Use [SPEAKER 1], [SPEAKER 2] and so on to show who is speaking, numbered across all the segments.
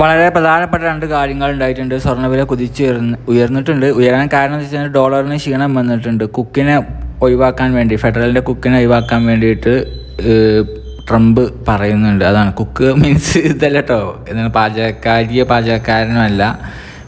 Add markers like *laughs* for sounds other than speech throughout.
[SPEAKER 1] വളരെ പ്രധാനപ്പെട്ട രണ്ട് കാര്യങ്ങൾ ഉണ്ടായിട്ടുണ്ട്. സ്വർണവില കുതിച്ച് ഉയർന്ന് ഉയർന്നിട്ടുണ്ട്. ഉയരാൻ കാരണം എന്ന് വെച്ചാൽ ഡോളറിന് ക്ഷീണം വന്നിട്ടുണ്ട്. കുക്കിനെ ഒഴിവാക്കാൻ വേണ്ടി ഫെഡറലിന്റെ കുക്കിനെ ഒഴിവാക്കാൻ വേണ്ടിയിട്ട് ട്രംപ് പറയുന്നുണ്ട്. അതാണ് കുക്ക് മീൻസ് ഇതല്ല കേട്ടോ എന്താണ് പാചകക്കാരിയോ പാചകക്കാരനോ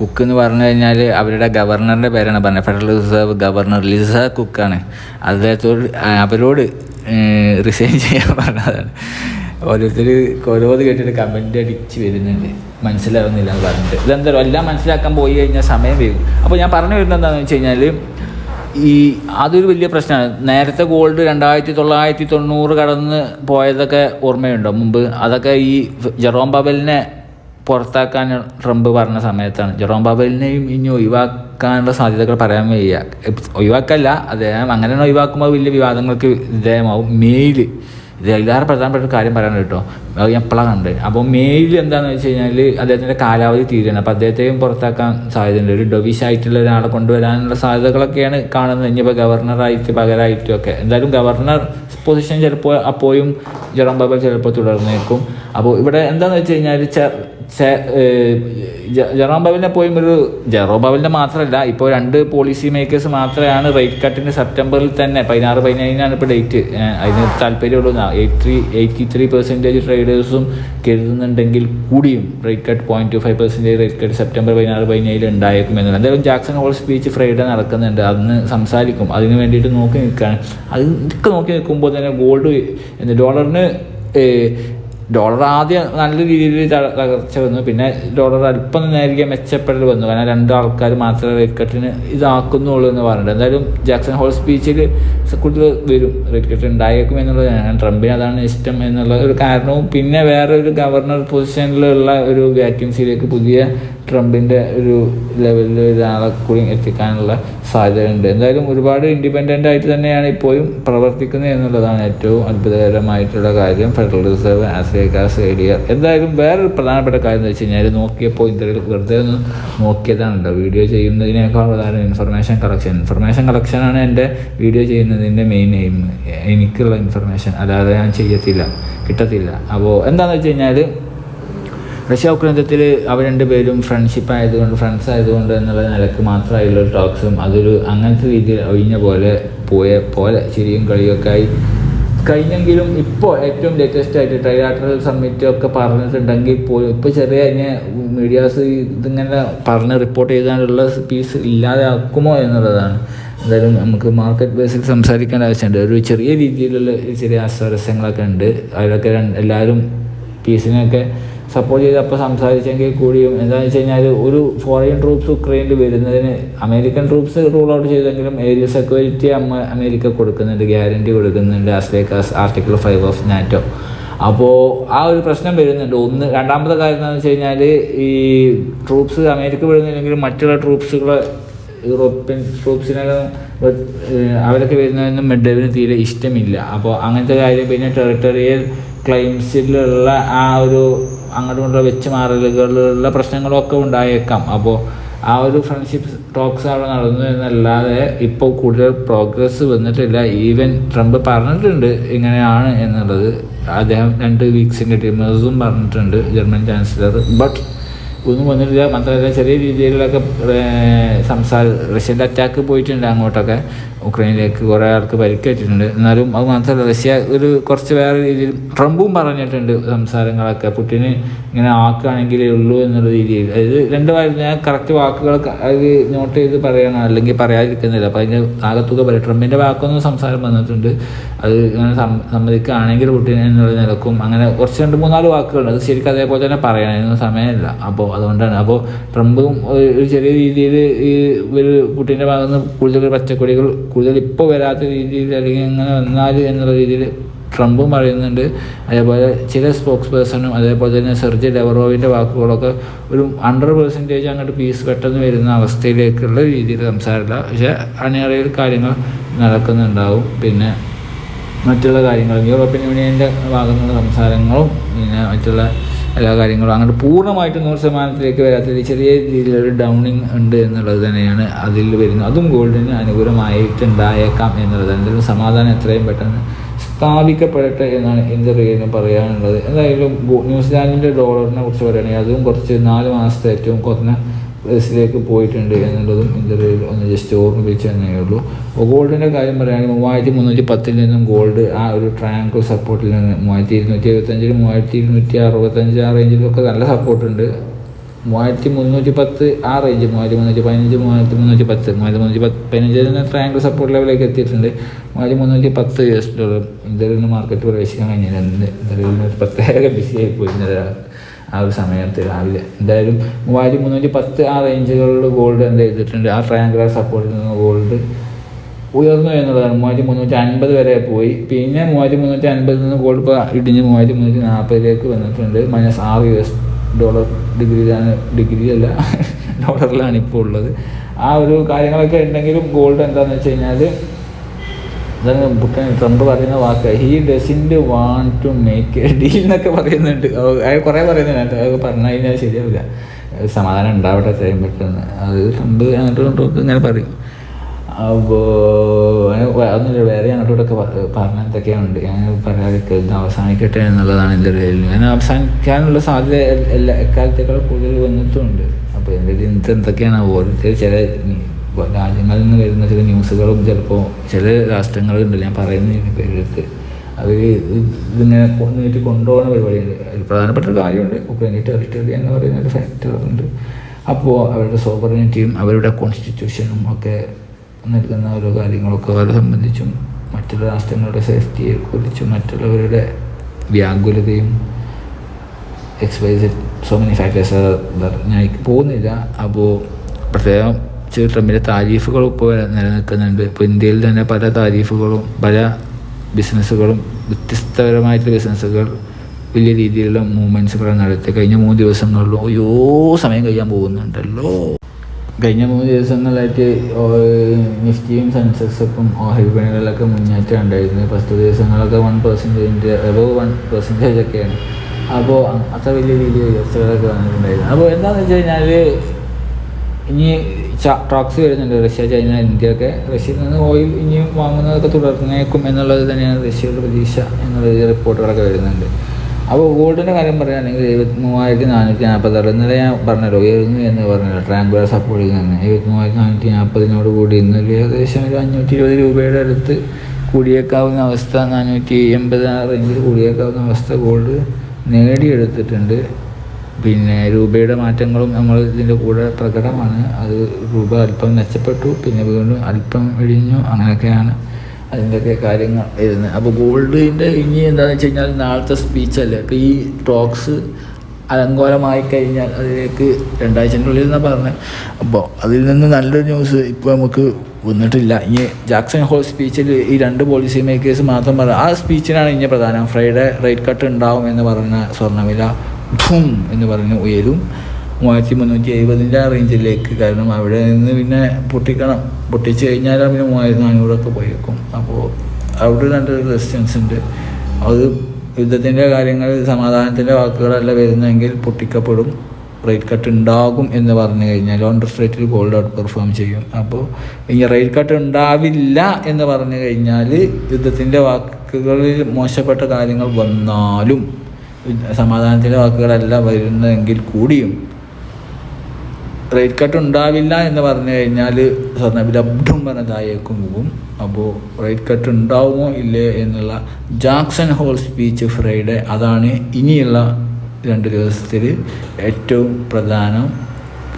[SPEAKER 1] കുക്ക് എന്ന് പറഞ്ഞു കഴിഞ്ഞാൽ അവരുടെ ഗവർണറിന്റെ പേരാണ് പറഞ്ഞത്. ഫെഡറൽ റിസർവ് ഗവർണർ ലിസ കുക്കാണ്. അദ്ദേഹത്തോട് അവരോട് റിസൈൻ ചെയ്യാൻ പറഞ്ഞതാണ്. ഓരോരുത്തർ ഓരോന്ന് കേട്ടിട്ട് കമന്റ് അടിച്ച് വരുന്നുണ്ട്. മനസ്സിലാവുന്നില്ല എന്ന് പറഞ്ഞിട്ട്. ഇതെന്തായാലും എല്ലാം മനസ്സിലാക്കാൻ പോയി കഴിഞ്ഞാൽ സമയം വേഗം അപ്പോൾ ഞാൻ പറഞ്ഞു വരുന്നത് എന്താണെന്ന് വെച്ച് കഴിഞ്ഞാൽ ഈ അതൊരു വലിയ പ്രശ്നമാണ്. നേരത്തെ ഗോൾഡ് രണ്ടായിരത്തി തൊള്ളായിരത്തി തൊണ്ണൂറ് കടന്ന് പോയതൊക്കെ ഓർമ്മയുണ്ടോ? മുമ്പ് അതൊക്കെ ഈ ജെറോം പവലിനെ പുറത്താക്കാൻ ട്രംപ് പറഞ്ഞ സമയത്താണ്. ജെറോം പവലിനെയും ഇനി ഒഴിവാക്കാനുള്ള സാധ്യതകൾ പറയാൻ വയ്യ. ഒഴിവാക്കല്ല അദ്ദേഹം അങ്ങനെ ഒഴിവാക്കുമ്പോൾ വലിയ വിവാദങ്ങൾക്ക് വിധേയമാവും. മെയിൽ ഇത് അതിലേറെ പ്രധാനപ്പെട്ട ഒരു കാര്യം പറയാൻ കേട്ടോ. ഞാൻ എപ്പോഴാണ് കണ്ടത് അപ്പോൾ മെയിൽ എന്താണെന്ന് വെച്ച് കഴിഞ്ഞാൽ അദ്ദേഹത്തിന്റെ കാലാവധി തീരുകയാണ്. അപ്പോൾ അദ്ദേഹത്തെയും പുറത്താക്കാൻ സാധ്യതയുണ്ട്. ഒരു ഡൊവിഷ് ആയിട്ടുള്ള ഒരാളെ കൊണ്ടുവരാനുള്ള സാധ്യതകളൊക്കെയാണ് കാണുന്നത്. ഇനിയിപ്പോൾ ഗവർണറായിട്ട് പകരമായിട്ടും ഒക്കെ. എന്തായാലും ഗവർണർ പൊസിഷൻ ചിലപ്പോൾ അപ്പോഴും ജെറോം ബാബ ചിലപ്പോൾ തുടർന്നേക്കും. അപ്പോൾ ഇവിടെ എന്താണെന്ന് വെച്ച് കഴിഞ്ഞാൽ ജെറോം ബവലിനെ പോയി ഒരു ജെറോം ബാബലിന്റെ മാത്രമല്ല ഇപ്പോൾ രണ്ട് പോളിസി മേക്കേഴ്സ് മാത്രമാണ് റേറ്റ് കട്ടിന് സെപ്റ്റംബറിൽ തന്നെ പതിനാറ് പതിനേഴിനാണ് ഇപ്പോൾ ഡേറ്റ് അതിന് താല്പര്യമുള്ളൂ eight three eighty three percentage ട്രേഡേഴ്സും കരുതുന്നുണ്ടെങ്കിൽ കൂടിയും rate cut point two five percentage rate cut September പതിനാറ് പതിനേഴിൽ ഉണ്ടായേക്കും എന്നുള്ളത്. എന്തായാലും ജാക്സൺ ഹോൾ സ്പീച്ച് ഫ്രൈഡേ നടക്കുന്നുണ്ട്. അന്ന് സംസാരിക്കും. അതിന് വേണ്ടിയിട്ട് നോക്കി നിൽക്കുകയാണ് അത് നോക്കി നിൽക്കുമ്പോൾ തന്നെ ഗോൾഡ് ഡോളറിന് ഡോളർ ആദ്യം നല്ല രീതിയിൽ തകർച്ച വന്നു. പിന്നെ ഡോളർ അല്പം നേരിയ മെച്ചപ്പെടൽ വന്നു. കാരണം രണ്ട് ആൾക്കാർ മാത്രമേ റേറ്റ് കട്ടിന് ഇതാക്കുന്നുള്ളൂ എന്ന് പറഞ്ഞിട്ട് എന്തായാലും ജാക്സൺ ഹോൾ സ്പീച്ചിൽ കൂടുതൽ വരും. റേറ്റ് കട്ട് ഉണ്ടായേക്കും എന്നുള്ളത് ട്രംപിന് അതാണ് ഇഷ്ടം എന്നുള്ള ഒരു കാരണവും. പിന്നെ വേറെ ഒരു ഗവർണർ പൊസിഷനിലുള്ള ഒരു വാക്യൻസിയിലേക്ക് പുതിയ ട്രംപിന്റെ ഒരു ലെവലിൽ ഒരാളെ കൂടി എത്തിക്കാനുള്ള സാധ്യതയുണ്ട്. എന്തായാലും ഒരുപാട് ഇൻഡിപെൻഡന്റ് ആയിട്ട് തന്നെയാണ് ഇപ്പോഴും പ്രവർത്തിക്കുന്നത് എന്നുള്ളതാണ് ഏറ്റവും അത്ഭുതകരമായിട്ടുള്ള കാര്യം. ഫെഡറൽ റിസർവ് ആസ് ഏരിയ എന്തായാലും വേറൊരു പ്രധാനപ്പെട്ട കാര്യം എന്ന് വെച്ച് കഴിഞ്ഞാൽ നോക്കിയപ്പോൾ ഇന്ത്യയിൽ വെറുതെ ഒന്ന് നോക്കിയതാണല്ലോ. വീഡിയോ ചെയ്യുന്നതിനേക്കാൾ പ്രധാനം ഇൻഫർമേഷൻ കളക്ഷൻ ഇൻഫർമേഷൻ കളക്ഷനാണ് എന്റെ വീഡിയോ ചെയ്യുന്നതിന്റെ മെയിൻ എയിം എനിക്കുള്ള ഇൻഫർമേഷൻ അല്ലാതെ ഞാൻ ചെയ്യത്തില്ല. കിട്ടത്തില്ല. അപ്പോൾ എന്താണെന്ന് വെച്ച് കഴിഞ്ഞാൽ റഷ്യ ഉക്രൈൻ യുദ്ധത്തിൽ അവർ രണ്ടുപേരും ഫ്രണ്ട്ഷിപ്പ് ആയതുകൊണ്ട് ഫ്രണ്ട്സ് ആയതുകൊണ്ട് എന്നുള്ള നിലയ്ക്ക് മാത്രമായുള്ള ടോക്സും അതൊരു അങ്ങനത്തെ രീതിയിൽ ഒഴിഞ്ഞ പോലെ പോയ പോലെ ചിരിയും കളിയൊക്കെ ആയി. കഴിഞ്ഞെങ്കിലും ഇപ്പോൾ ഏറ്റവും ലേറ്റസ്റ്റ് ആയിട്ട് ട്രൈലാട്രൽ സബ്മിറ്റ് ഒക്കെ പറഞ്ഞിട്ടുണ്ടെങ്കിൽ പോലും ഇപ്പോൾ ചെറിയ ഇങ്ങനെ മീഡിയാസ് ഇതിങ്ങനെ പറഞ്ഞ് റിപ്പോർട്ട് ചെയ്താനുള്ള പീസ് ഇല്ലാതാക്കുമോ എന്നുള്ളതാണ്. എന്തായാലും നമുക്ക് മാർക്കറ്റ് ബേസിൽ സംസാരിക്കേണ്ട ആവശ്യമുണ്ട്. ഒരു ചെറിയ രീതിയിലുള്ള ചെറിയ അസ്വാരസ്യങ്ങളൊക്കെ ഉണ്ട്. അതിലൊക്കെ എല്ലാവരും പീസിനെയൊക്കെ സപ്പോർട്ട് ചെയ്ത് അപ്പോൾ സംസാരിച്ചെങ്കിൽ കൂടിയും. എന്താണെന്ന് വെച്ച് കഴിഞ്ഞാൽ ഒരു ഫോറിൻ ട്രൂപ്സ് ഉക്രൈനിൽ വരുന്നതിന് അമേരിക്കൻ ട്രൂപ്സ് റൂൾ ഔട്ട് ചെയ്തെങ്കിലും ഏരിയ സെക്യൂരിറ്റി അമ്മ അമേരിക്ക കൊടുക്കുന്നുണ്ട് ഗ്യാരണ്ടി കൊടുക്കുന്നുണ്ട് ആസ്ലേക്കാസ് ആർട്ടിക്കിൾ ഫൈവ് ഓഫ് നാറ്റോ അപ്പോൾ ആ ഒരു പ്രശ്നം വരുന്നുണ്ട്. ഒന്ന് രണ്ടാമത്തെ കാര്യം എന്താണെന്ന് വെച്ച് കഴിഞ്ഞാൽ ഈ ട്രൂപ്സ് അമേരിക്ക വരുന്നില്ലെങ്കിലും മറ്റുള്ള ട്രൂപ്സുകൾ യൂറോപ്യൻ ട്രൂപ്സിനൊക്കെ അവരൊക്കെ വരുന്നതൊന്നും മെഡവിന് തീരെ ഇഷ്ടമില്ല. അപ്പോൾ അങ്ങനത്തെ കാര്യം പിന്നെ ടെറിട്ടോറിയൽ ക്ലെയിംസിലുള്ള ആ ഒരു അങ്ങോട്ടും ഇങ്ങോട്ടും വെച്ച് മാറലുകളിലുള്ള പ്രശ്നങ്ങളൊക്കെ ഉണ്ടായേക്കാം. അപ്പോൾ ആ ഒരു ഫ്രണ്ട്ഷിപ്പ് ടോക്സ് അവിടെ നടന്നു എന്നല്ലാതെ ഇപ്പോൾ കൂടുതൽ പ്രോഗ്രസ് വന്നിട്ടില്ല. ഈവൻ ട്രംപ് പറഞ്ഞിട്ടുണ്ട് ഇങ്ങനെയാണ് എന്നുള്ളത്. അദ്ദേഹം രണ്ട് വീക്സിന്റെ ടീമേഴ്സും പറഞ്ഞിട്ടുണ്ട് ജർമ്മൻ ചാൻസലർ ബട്ട് ഒന്നും വന്നിട്ടില്ല മാത്രമല്ല ചെറിയ രീതിയിലൊക്കെ സംസാര റഷ്യന്റെ അറ്റാക്ക് പോയിട്ടുണ്ട് അങ്ങോട്ടൊക്കെ. ഉക്രൈനിലേക്ക് കുറേ ആൾക്ക് പരിക്കേറ്റിട്ടുണ്ട്. എന്നാലും അത് മാത്രമല്ല റഷ്യ ഒരു കുറച്ച് വേറെ രീതിയിൽ ട്രംപും പറഞ്ഞിട്ടുണ്ട് സംസാരങ്ങളൊക്കെ. പുട്ടിന് ഇങ്ങനെ ആക്കുകയാണെങ്കിലേ ഉള്ളൂ എന്നുള്ള രീതിയിൽ. അതായത് രണ്ട് ഞാൻ കറക്റ്റ് വാക്കുകൾ അത് നോട്ട് ചെയ്ത് പറയണം അല്ലെങ്കിൽ പറയാതിരിക്കുന്നില്ല. അപ്പോൾ അതിന്റെ ആകത്തുക പറയും. ട്രംപിന്റെ വാക്കൊന്നും സംസാരം വന്നിട്ടുണ്ട്. അത് ഇങ്ങനെ സമ്മതിക്കുകയാണെങ്കിൽ പുട്ടിന് എന്നുള്ള നിലക്കും. അങ്ങനെ കുറച്ച് രണ്ട് മൂന്നാൽ വാക്കുകളുണ്ട് അത് ശരിക്കും അതേപോലെ തന്നെ പറയണം. സമയമില്ല. അപ്പോൾ അതുകൊണ്ടാണ്. അപ്പോൾ ട്രംപും ഒരു ചെറിയ രീതിയിൽ ഈ ഒരു പുട്ടിന്റെ ഭാഗത്ത് നിന്ന് കൂടുതൽ പച്ചക്കൊടികൾ കൂടുതൽ ഇപ്പോൾ വരാത്ത രീതിയിൽ അല്ലെങ്കിൽ അങ്ങനെ വന്നാൽ എന്നുള്ള രീതിയിൽ ട്രംപും പറയുന്നുണ്ട്. അതേപോലെ ചില സ്പോക്സ് പേഴ്സണും അതേപോലെ തന്നെ സെർജി ലെവറോവിന്റെ വാക്കുകളൊക്കെ ഒരു ഹൺഡ്രഡ് പെർസെന്റേജ് അങ്ങോട്ട് പീസ് പെട്ടെന്ന് വരുന്ന അവസ്ഥയിലേക്കുള്ള രീതിയിൽ സംസാരമില്ല പക്ഷേ അണിയറയിൽ കാര്യങ്ങൾ നടക്കുന്നുണ്ടാവും. പിന്നെ മറ്റുള്ള കാര്യങ്ങൾ യൂറോപ്യൻ യൂണിയന്റെ ഭാഗത്തുള്ള സംസാരങ്ങളും പിന്നെ മറ്റുള്ള എല്ലാ കാര്യങ്ങളും. അങ്ങോട്ട് പൂർണമായിട്ട് നൂറ് ശതമാനത്തിലേക്ക് വരാത്ത രീതി ചെറിയ രീതിയിലൊരു ഡൗണിങ് ഉണ്ട് എന്നുള്ളത് തന്നെയാണ് അതിൽ വരുന്നത്. അതും ഗോൾഡിന് അനുകൂലമായിട്ടുണ്ടായേക്കാം എന്നുള്ളത്. എന്തായാലും സമാധാനം എത്രയും പെട്ടെന്ന് സ്ഥാപിക്കപ്പെടട്ടെ എന്നാണ് എന്റെ റീലിന് പറയാനുള്ളത്. എന്തായാലും ന്യൂസിലാൻഡിന്റെ ഡോളറിനെ കുറിച്ച് പറയുകയാണെങ്കിൽ അതും കുറച്ച് നാല് മാസത്തെ ഏറ്റവും കുറഞ്ഞ പ്രൈസിലേക്ക് പോയിട്ടുണ്ട് എന്നുള്ളതും ഇന്റർവ്യൂവിൽ ഒന്ന് ജസ്റ്റ് ഓർമ്മിപ്പിച്ച് തന്നേ ഉള്ളൂ. അപ്പോൾ ഗോൾഡിന്റെ കാര്യം പറയുകയാണെങ്കിൽ മൂവായിരത്തി മുന്നൂറ്റി പത്തിൽ നിന്നും ഗോൾഡ് ആ ഒരു ട്രയാങ്കിൾ സപ്പോർട്ടിൽ നിന്ന് മൂവായിരത്തി ഇരുന്നൂറ്റി എഴുപത്തഞ്ചിൽ മൂവായിരത്തി ഇരുന്നൂറ്റി അറുപത്തഞ്ച് ആ റേഞ്ചിലൊക്കെ നല്ല സപ്പോർട്ടുണ്ട് മൂവായിരത്തി മുന്നൂറ്റി പത്ത് ആ റേഞ്ച് മൂവായിരത്തി മുന്നൂറ്റി പതിനഞ്ച് മൂവായിരത്തി മുന്നൂറ്റി പത്ത് മൂവായിരത്തി മുന്നൂറ്റി പത്ത് പതിനഞ്ചിൽ നിന്ന് ട്രയാങ്കിൾ സപ്പോർട്ട് ലെവലിലേക്ക് എത്തിയിട്ടുണ്ട്. മൂവായിരത്തി മുന്നൂറ്റി പത്ത് യു എസ് ഡോളർ ഇന്ത്യയിൽ നിന്ന് മാർക്കറ്റ് പ്രവേശിക്കാൻ കഴിഞ്ഞില്ല. ഇന്ത്യയിൽ നിന്ന് പ്രത്യേക ബിസി ആയിപ്പോയി ഇന്നലെ ആ ഒരു സമയത്ത് രാവിലെ. എന്തായാലും മൂവായിരത്തി മുന്നൂറ്റി പത്ത് ആ റേഞ്ചുകളിൽ ഗോൾഡ് എന്ത് ചെയ്തിട്ടുണ്ട്. ആ ട്രയാങ്കുലർ സപ്പോർട്ടിൽ നിന്ന് ഗോൾഡ് ഉയർന്നു എന്നുള്ളതാണ്. മൂവായിരത്തി മുന്നൂറ്റി അൻപത് വരെ പോയി. പിന്നെ മൂവായിരത്തി മുന്നൂറ്റി അൻപതിൽ നിന്ന് ഗോൾഡ് ഇപ്പോൾ ഇടിഞ്ഞ് മൂവായിരത്തി മുന്നൂറ്റി നാൽപ്പതിലേക്ക് വന്നിട്ടുണ്ട്. മൈനസ് ആറ് യു എസ് ഡോളർ ഡിഗ്രിയിലാണ് ഡിഗ്രി അല്ല *laughs* ഡോളറിലാണ് ഇപ്പോൾ ഉള്ളത്. ആ ഒരു കാര്യങ്ങളൊക്കെ ഉണ്ടെങ്കിലും ഗോൾഡ് എന്താണെന്ന് വെച്ച് കഴിഞ്ഞാൽ ഇതാണ് പുട്ടൻ ട്രംപ് പറയുന്ന വാക്ക് he doesn't want to make a deal എന്നൊക്കെ പറയുന്നുണ്ട്. അയാൾ കുറേ പറയുന്നുണ്ട്. അത് പറഞ്ഞു കഴിഞ്ഞാൽ ശരിയാവില്ല. സമാധാനം ഉണ്ടാവട്ടെ ചെയ്യാൻ പെട്ടെന്ന്. അത് ട്രംപ് അങ്ങോട്ടും ഇങ്ങനെ പറയും. അപ്പോൾ അതൊന്നുമില്ല. വേറെ അങ്ങോട്ടോടൊക്കെ പറഞ്ഞ എന്തൊക്കെയുണ്ട്. ഞാൻ പറയാതിരിക്കുക ഇത് അവസാനിക്കട്ടെ എന്നുള്ളതാണ് എന്റെ ഒരു കാരണം അവസാനിക്കാനുള്ള സാധ്യത എല്ലാ എക്കാലത്തേക്കാൾ കൂടുതൽ വന്നിട്ടുമുണ്ട് അപ്പോൾ എന്റെ ഇത് എന്തൊക്കെയാണ്? ഓരോരുത്തർ ചില രാജ്യങ്ങളിൽ നിന്ന് വരുന്ന ചില ന്യൂസുകളും ചിലപ്പോൾ ചില രാഷ്ട്രങ്ങളുണ്ട് ഞാൻ പറയുന്ന പേരെടുത്ത്. അവർ ഇതിങ്ങനെ നീട്ടി കൊണ്ടുപോകുന്ന പരിപാടിയുണ്ട്. പ്രധാനപ്പെട്ട ഒരു കാര്യമുണ്ട്. ഉക്രൈനി ടെറിട്ടറി എന്ന് പറയുന്ന ഒരു ഫാക്ടറുണ്ട് അപ്പോൾ അവരുടെ സോവറിനിറ്റിയും അവരുടെ കോൺസ്റ്റിറ്റ്യൂഷനും ഒക്കെ നൽകുന്ന ഓരോ കാര്യങ്ങളൊക്കെ അവരെ സംബന്ധിച്ചും മറ്റുള്ള രാഷ്ട്രങ്ങളുടെ സേഫ്റ്റിയെ കുറിച്ചും മറ്റുള്ളവരുടെ വ്യാകുലതയും എക്സ്പൈസ് സോ മെനി ഫാക്ടേഴ്സ് ഞാൻ പോകുന്നില്ല. അപ്പോൾ പ്രത്യേകം ചില ട്രംപിന്റെ താരീഫുകൾ ഇപ്പോൾ നിലനിൽക്കുന്നുണ്ട്. ഇപ്പോൾ ഇന്ത്യയിൽ തന്നെ പല താരീഫുകളും പല ബിസിനസ്സുകളും വ്യത്യസ്തപരമായിട്ടുള്ള ബിസിനസ്സുകൾ വലിയ രീതിയിലുള്ള മൂവ്മെന്റ്സുകൾ നടത്തി. കഴിഞ്ഞ മൂന്ന് ദിവസങ്ങളിലും അയ്യോ സമയം കഴിയാൻ പോകുന്നുണ്ടല്ലോ. കഴിഞ്ഞ മൂന്ന് ദിവസങ്ങളായിട്ട് നിഫ്റ്റിയും സെൻസെക്സും ഓഹരി വിപണികളിലൊക്കെ മുന്നേറ്റം ഉണ്ടായിരുന്നു. ഫസ്റ്റ് ദിവസങ്ങളൊക്കെ വൺ പെർസെന്റേജിന്റെ എബവ് വൺ പെർസെന്റേജ് ഒക്കെയാണ്. അപ്പോൾ അത്ര വലിയ രീതിയിൽ ഉയർച്ചകളൊക്കെ വന്നിട്ടുണ്ടായിരുന്നു. അപ്പോൾ എന്താണെന്ന് വെച്ച് കഴിഞ്ഞാൽ ഇനി ടോക്സ് വരുന്നുണ്ട് റഷ്യ ചൈന ഇന്ത്യയൊക്കെ. റഷ്യയിൽ നിന്ന് ഓയിൽ ഇനിയും വാങ്ങുന്നതൊക്കെ തുടർന്നേക്കും എന്നുള്ളത് തന്നെയാണ് റഷ്യയുടെ പ്രതീക്ഷ എന്നുള്ള റിപ്പോർട്ടുകളൊക്കെ വരുന്നുണ്ട്. അപ്പോൾ ഗോൾഡിന്റെ കാര്യം പറയുകയാണെങ്കിൽ എഴുപത്തി മൂവായിരത്തി നാനൂറ്റി നാൽപ്പത്താറ് ഇന്നലെ ഞാൻ പറഞ്ഞല്ലോ ഉയർന്നു എന്ന് പറഞ്ഞല്ലോ ട്രാങ്കുലർ സപ്പോർട്ടിൽ നിന്ന് എഴുപത്തി മൂവായിരത്തി നാനൂറ്റി നാൽപ്പതിനോട് കൂടി ഇന്നലെ ഏകദേശം ഒരു അഞ്ഞൂറ്റി ഇരുപത് രൂപയുടെ അടുത്ത് കൂടിയേക്കാവുന്ന അവസ്ഥ നാനൂറ്റി എൺപത് ആറ് റേഞ്ചിൽ കൂടിയേക്കാവുന്ന അവസ്ഥ ഗോൾഡ് നേടിയെടുത്തിട്ടുണ്ട്. പിന്നെ രൂപയുടെ മാറ്റങ്ങളും നമ്മൾ ഇതിന്റെ കൂടെ പ്രകടമാണ്. അത് രൂപ അല്പം മെച്ചപ്പെട്ടു പിന്നെ വീണ്ടും അല്പം ഇഴിഞ്ഞു അങ്ങനെയൊക്കെയാണ് അതിന്റെയൊക്കെ കാര്യങ്ങൾ വരുന്നത്. അപ്പോൾ ഗോൾഡിന്റെ ഇനി എന്താണെന്ന് വെച്ച് കഴിഞ്ഞാൽ നാളത്തെ സ്പീച്ചല്ലേ അപ്പോൾ ഈ ടോക്സ് അലങ്കോലമായി കഴിഞ്ഞാൽ അതിലേക്ക് രണ്ടാഴ്ചന്റെ ഉള്ളിൽ എന്നാണ് പറഞ്ഞത് അപ്പോൾ അതിൽ നിന്ന് നല്ലൊരു ന്യൂസ് ഇപ്പോൾ നമുക്ക് വന്നിട്ടില്ല. ഇനി ജാക്സൺ ഹോൾ സ്പീച്ചിൽ ഈ രണ്ട് പോളിസി മേക്കേഴ്സ് മാത്രം പറഞ്ഞു ആ സ്പീച്ചിനാണ് ഇനി പ്രധാനം. ഫ്രൈഡേ റേറ്റ് കട്ട് ഉണ്ടാവും എന്ന് പറഞ്ഞ സ്വർണവില ഠും എന്ന് പറഞ്ഞ് ഉയരും. മൂവായിരത്തി മുന്നൂറ്റി എഴുപതിന്റെ റേഞ്ചിലേക്ക് കാരണം അവിടെ നിന്ന് പിന്നെ പൊട്ടിക്കണം. പൊട്ടിച്ച് കഴിഞ്ഞാൽ പിന്നെ മൂവായിരത്തി നാനൂറൊക്കെ പോയേക്കും. അപ്പോൾ അവിടെ നല്ലൊരു റെസിസ്റ്റൻസ് ഉണ്ട്. അത് യുദ്ധത്തിന്റെ കാര്യങ്ങൾ സമാധാനത്തിന്റെ വാക്കുകളല്ല വരുന്നതെങ്കിൽ പൊട്ടിക്കപ്പെടും. റേറ്റ് കട്ട് ഉണ്ടാകും എന്ന് പറഞ്ഞു കഴിഞ്ഞാൽ ഓൺ റേറ്റിൽ ഗോൾഡ് ഔട്ട് പെർഫോം ചെയ്യും. അപ്പോൾ ഈ റേറ്റ് കട്ട് ഉണ്ടാവില്ല എന്ന് പറഞ്ഞു കഴിഞ്ഞാൽ യുദ്ധത്തിന്റെ വാക്കുകളിൽ മോശപ്പെട്ട കാര്യങ്ങൾ വന്നാലും സമാധാനത്തിന്റെ വാക്കുകളല്ല വരുന്നതെങ്കിൽ കൂടിയും. റേറ്റ് കട്ട് ഉണ്ടാവില്ല എന്ന് പറഞ്ഞു കഴിഞ്ഞാൽ സ്വർണവില അബ്ഡും പറഞ്ഞ താഴേക്കും പോകും. അപ്പോൾ റേറ്റ് കട്ട് ഉണ്ടാവുമോ ഇല്ലേ എന്നുള്ള ജാക്സൺ ഹോൾ സ്പീച്ച് ഫ്രൈഡേ അതാണ് ഇനിയുള്ള രണ്ട് ദിവസത്തിൽ ഏറ്റവും പ്രധാനം.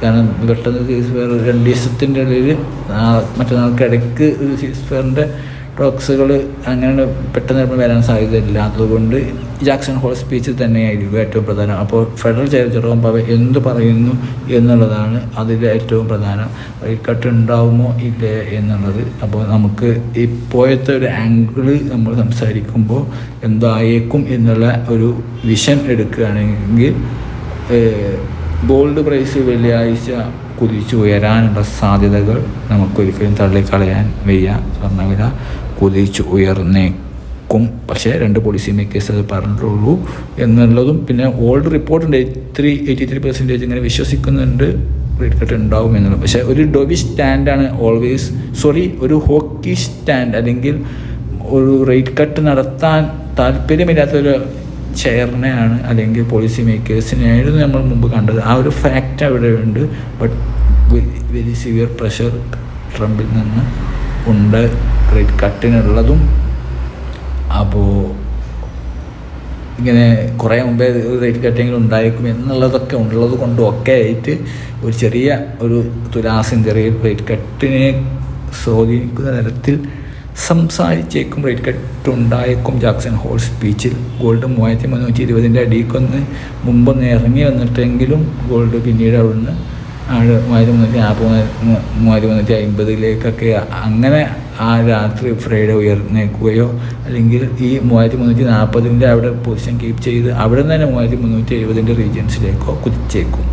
[SPEAKER 1] കാരണം പെട്ടെന്ന് സീസ് ഫെയർ രണ്ട് ദിവസത്തിന്റെ ഇടയിൽ മറ്റന്നാൾക്ക് ഇടയ്ക്ക് സീസ് ഫെയറിന്റെ ടോക്സുകൾ അങ്ങനെ പെട്ടെന്ന് വരാൻ സാധ്യത ഇല്ലാത്തതുകൊണ്ട് ജാക്സൺ ഹോൾ സ്പീച്ചിൽ തന്നെയായിരിക്കും ഏറ്റവും പ്രധാനം. അപ്പോൾ ഫെഡറൽ ചെയർ ജെറോം പവ എന്ത് പറയുന്നു എന്നുള്ളതാണ് അതിൽ ഏറ്റവും പ്രധാനം. കട്ട് ഉണ്ടാവുമോ ഇല്ലേ എന്നുള്ളത്. അപ്പോൾ നമുക്ക് ഇപ്പോഴത്തെ ഒരു ആംഗിൾ നമ്മൾ സംസാരിക്കുമ്പോൾ എന്തായേക്കും എന്നുള്ള ഒരു വിഷൻ എടുക്കുകയാണെങ്കിൽ ഗോൾഡ് പ്രൈസ് വെള്ളിയാഴ്ച കുതിച്ചു ഉയരാനുള്ള സാധ്യതകൾ നമുക്കൊരിക്കലും തള്ളിക്കളയാൻ വയ്യ. സ്വർണവില കുതിച്ചു ഉയർന്നേക്കും. പക്ഷേ രണ്ട് പോളിസി മേക്കേഴ്സ് അത് പറഞ്ഞിട്ടുള്ളൂ എന്നുള്ളതും പിന്നെ ഓൾഡ് റിപ്പോർട്ടുണ്ട് ത്രീ എയ്റ്റി ത്രീ പെർസെന്റേജ് ഇങ്ങനെ വിശ്വസിക്കുന്നുണ്ട്. റേറ്റ് കട്ട് ഉണ്ടാവും എന്നുള്ളത്. പക്ഷേ ഒരു ഡൊവി സ്റ്റാൻഡാണ് ഓൾവേസ് സോറി ഒരു ഹോക്കി സ്റ്റാൻഡ് അല്ലെങ്കിൽ ഒരു റേറ്റ് കട്ട് നടത്താൻ താല്പര്യമില്ലാത്തൊരു ചെയറിനെയാണ് അല്ലെങ്കിൽ പോളിസി മേക്കേഴ്സിനെയായിരുന്നു നമ്മൾ മുമ്പ് കണ്ടത്. ആ ഒരു ഫാക്റ്റ് അവിടെ ഉണ്ട്. ബട്ട് വെരി സിവിയർ പ്രഷർ ട്രംപിൽ നിന്ന് ഉണ്ട്. റേറ്റ് കട്ടിനുള്ളതും അപ്പോൾ ഇങ്ങനെ കുറേ മുമ്പേ റേറ്റ് കട്ടിങ്ങിൽ ഉണ്ടായേക്കും എന്നുള്ളതൊക്കെ ഉള്ളത് കൊണ്ടും ഒക്കെ ആയിട്ട് ഒരു ചെറിയ ഒരു തുലാസിന്റെ റേറ്റ് കട്ടിനെ സ്വാധീനിക്കുന്ന തരത്തിൽ സംസാരിച്ചേക്കും. റേറ്റ് കട്ട് ഉണ്ടായേക്കും ജാക്സൺ ഹോൾ സ്പീച്ചിൽ ഗോൾഡ് മൂവായിരത്തി മുന്നൂറ്റി ഇരുപതിന്റെ അടിക്കൊന്ന് മുമ്പൊന്ന് ഇറങ്ങി വന്നിട്ടെങ്കിലും ഗോൾഡ് പിന്നീട് അവിടുന്ന് ആ മൂവായിരത്തി മുന്നൂറ്റി നാൽപ്പത് മൂവായിരത്തി മുന്നൂറ്റി അമ്പതിലേക്കൊക്കെ അങ്ങനെ ആ രാത്രി ഫ്രൈഡേ ഉയർന്നേക്കുകയോ അല്ലെങ്കിൽ ഈ മൂവായിരത്തി മുന്നൂറ്റി നാൽപ്പതിന്റെ അവിടെ പൊസിഷൻ കീപ്പ് ചെയ്ത് അവിടെ നിന്ന് തന്നെ മൂവായിരത്തി മുന്നൂറ്റി എഴുപതിന്റെ റീജിയൻസിലേക്കോ കുതിച്ചേക്കും.